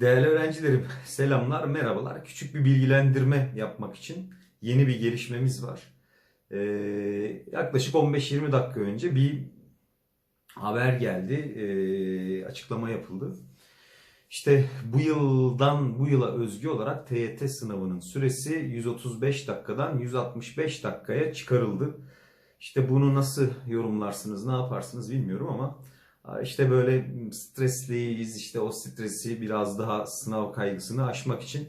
Değerli öğrencilerim, selamlar, merhabalar. Küçük bir bilgilendirme yapmak için yeni bir gelişmemiz var. Ee, yaklaşık 15-20 dakika önce bir haber geldi, ee, açıklama yapıldı. İşte bu yıldan bu yıla özgü olarak TYT sınavının süresi 135 dakikadan 165 dakikaya çıkarıldı. İşte bunu nasıl yorumlarsınız, ne yaparsınız bilmiyorum ama işte böyle stresliyiz, işte o stresi biraz daha sınav kaygısını aşmak için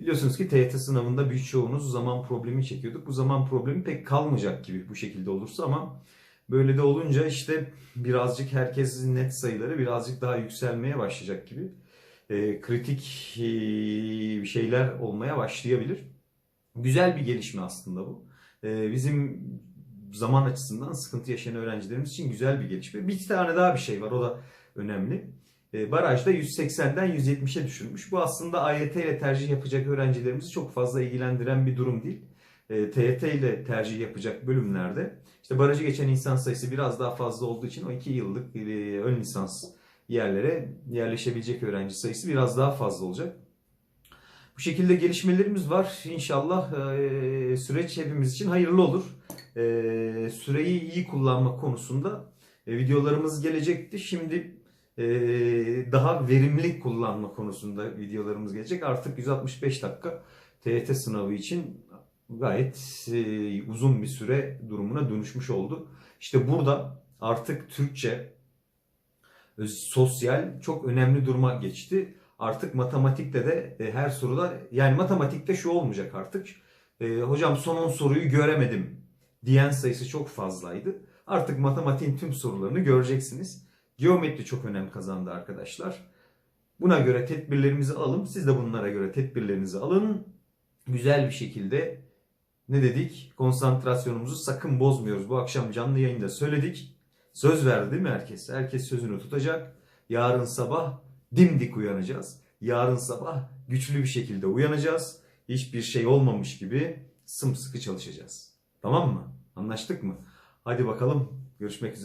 biliyorsunuz ki TYT sınavında birçoğunuz zaman problemi çekiyorduk. Bu zaman problemi pek kalmayacak gibi bu şekilde olursa ama böyle de olunca işte birazcık herkesin net sayıları birazcık daha yükselmeye başlayacak gibi. E, kritik e, şeyler olmaya başlayabilir. Güzel bir gelişme aslında bu. E, bizim zaman açısından sıkıntı yaşayan öğrencilerimiz için güzel bir gelişme. Bir tane daha bir şey var o da önemli. E, barajda 180'den 170'e düşürmüş. Bu aslında AYT ile tercih yapacak öğrencilerimizi çok fazla ilgilendiren bir durum değil. E, TYT ile tercih yapacak bölümlerde işte barajı geçen insan sayısı biraz daha fazla olduğu için o 2 yıllık e, ön lisans yerlere yerleşebilecek öğrenci sayısı biraz daha fazla olacak. Bu şekilde gelişmelerimiz var. İnşallah e, süreç hepimiz için hayırlı olur. E, süreyi iyi kullanma konusunda e, videolarımız gelecekti. Şimdi e, daha verimli kullanma konusunda videolarımız gelecek. Artık 165 dakika TYT sınavı için gayet e, uzun bir süre durumuna dönüşmüş oldu. İşte burada artık Türkçe, e, sosyal çok önemli duruma geçti. Artık matematikte de e, her soruda yani matematikte şu olmayacak artık. E, hocam son 10 soruyu göremedim diyen sayısı çok fazlaydı. Artık matematiğin tüm sorularını göreceksiniz. Geometri çok önem kazandı arkadaşlar. Buna göre tedbirlerimizi alın. Siz de bunlara göre tedbirlerinizi alın. Güzel bir şekilde ne dedik? Konsantrasyonumuzu sakın bozmuyoruz. Bu akşam canlı yayında söyledik. Söz verdi değil mi herkes? Herkes sözünü tutacak. Yarın sabah dimdik uyanacağız. Yarın sabah güçlü bir şekilde uyanacağız. Hiçbir şey olmamış gibi sımsıkı çalışacağız. Tamam mı? Anlaştık mı? Hadi bakalım. Görüşmek üzere.